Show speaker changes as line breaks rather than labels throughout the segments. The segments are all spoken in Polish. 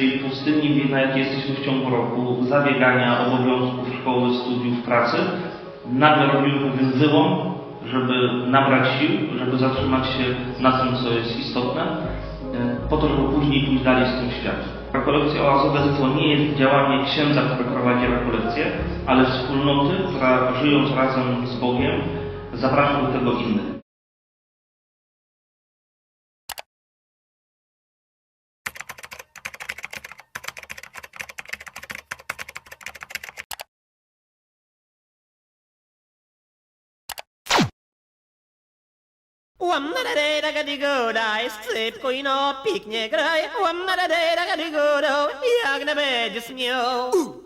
tej pustyni, na jakiej jesteśmy w ciągu roku, zabiegania, obowiązków szkoły, studiów, pracy, nagle robimy pewien wyłom, żeby nabrać sił, żeby zatrzymać się na tym, co jest istotne, e, po to, żeby później pójść dalej z tym światem. Rekolekcja oazowe to nie jest działanie księdza, który prowadzi rekolekcję, ale wspólnoty, która żyjąc razem z Bogiem, zaprasza do tego innych.
Łam na da de da ga di go daj, sypko i no piknie graj. Łam na da de da ga di go do, jak na będzie śmiał.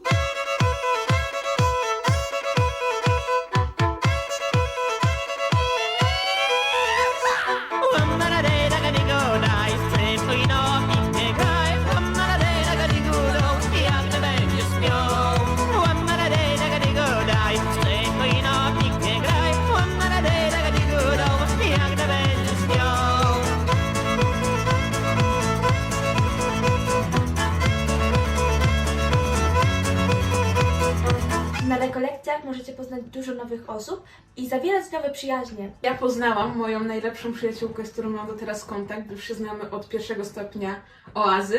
Na
rekolekcjach możecie poznać dużo nowych osób i zawierać nowe przyjaźnie.
Ja poznałam moją najlepszą przyjaciółkę, z którą mam do teraz kontakt. Już się znamy od pierwszego stopnia oazy.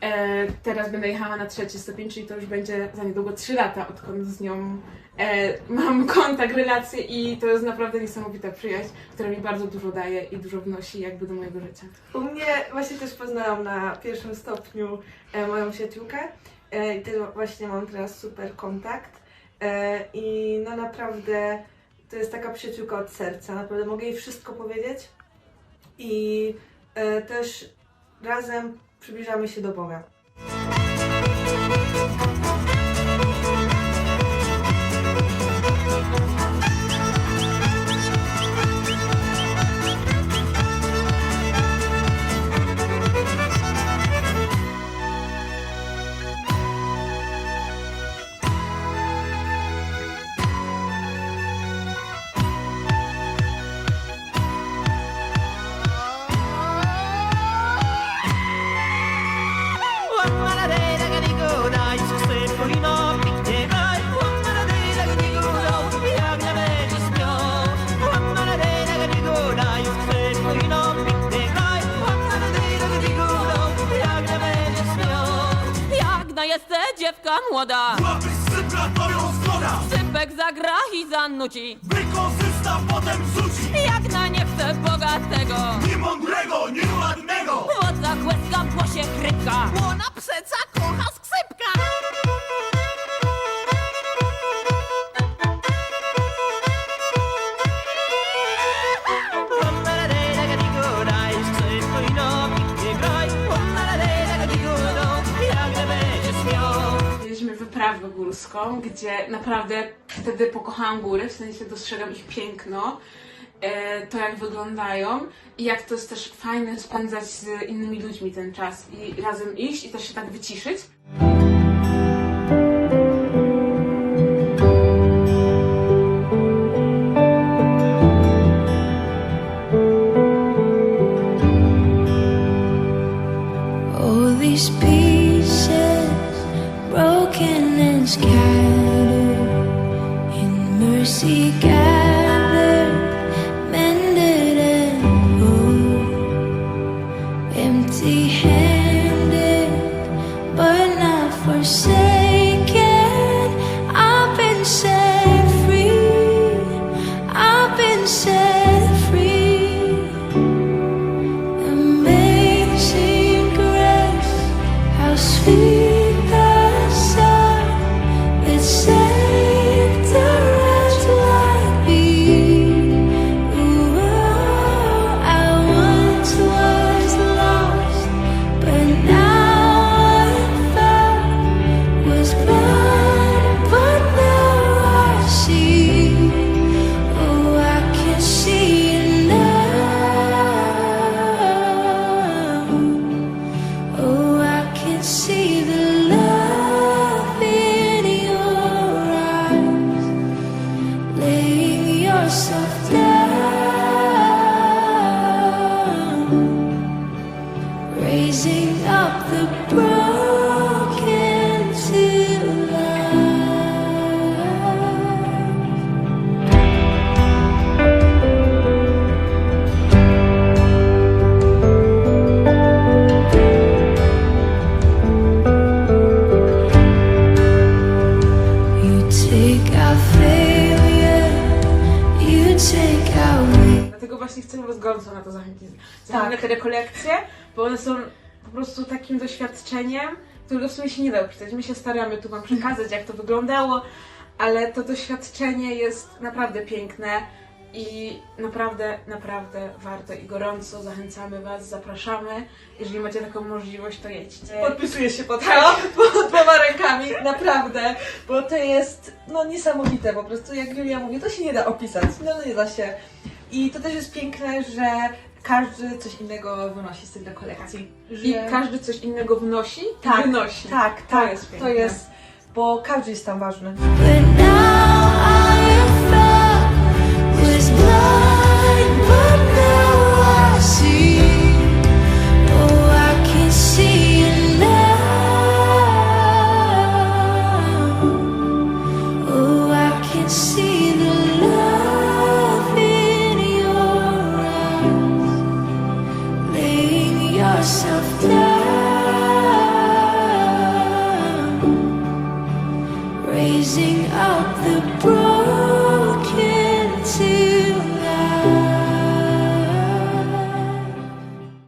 E, teraz będę jechała na trzeci stopień, czyli to już będzie za niedługo 3 lata, odkąd z nią e, mam kontakt, relacje i to jest naprawdę niesamowita przyjaźń, która mi bardzo dużo daje i dużo wnosi jakby do mojego życia.
U mnie właśnie też poznałam na pierwszym stopniu e, moją przyjaciółkę e, i też właśnie mam teraz super kontakt i no naprawdę to jest taka przyjaciółka od serca, naprawdę mogę jej wszystko powiedzieć i e, też razem przybliżamy się do Boga.
Jak na jest dziewka młoda.
Łapy sypla to ją zgoda.
Sypek zagra i zanuci
Wykorzysta, potem rzuci.
Jak na nie chce bogatego.
Ni mądrego,
górską, gdzie naprawdę wtedy pokochałam góry, w sensie dostrzegam ich piękno, e, to jak wyglądają i jak to jest też fajne spędzać z innymi ludźmi ten czas i razem iść i też się tak wyciszyć.
Scattered in mercy gathered, mended and whole, empty handed, but not forsaken. I've been set free. I've been set free. Amazing grace, how sweet
właśnie chcemy was gorąco na to zachęcić.
Tak.
Na te rekolekcje, bo one są po prostu takim doświadczeniem, którego w sumie się nie da opisać. My się staramy tu wam przekazać, jak to wyglądało, ale to doświadczenie jest naprawdę piękne i naprawdę, naprawdę warto i gorąco zachęcamy was, zapraszamy. Jeżeli macie taką możliwość, to jedźcie.
Podpisuję się pod to, pod dwoma rękami, naprawdę, bo to jest no niesamowite po prostu, jak Julia mówi, to się nie da opisać, no nie da się. I to też jest piękne, że każdy coś innego wynosi z tych rekolekcji. Że...
I każdy coś innego wnosi,
Tak,
wynosi.
Tak,
To
tak,
jest
to jest, bo każdy jest tam ważny.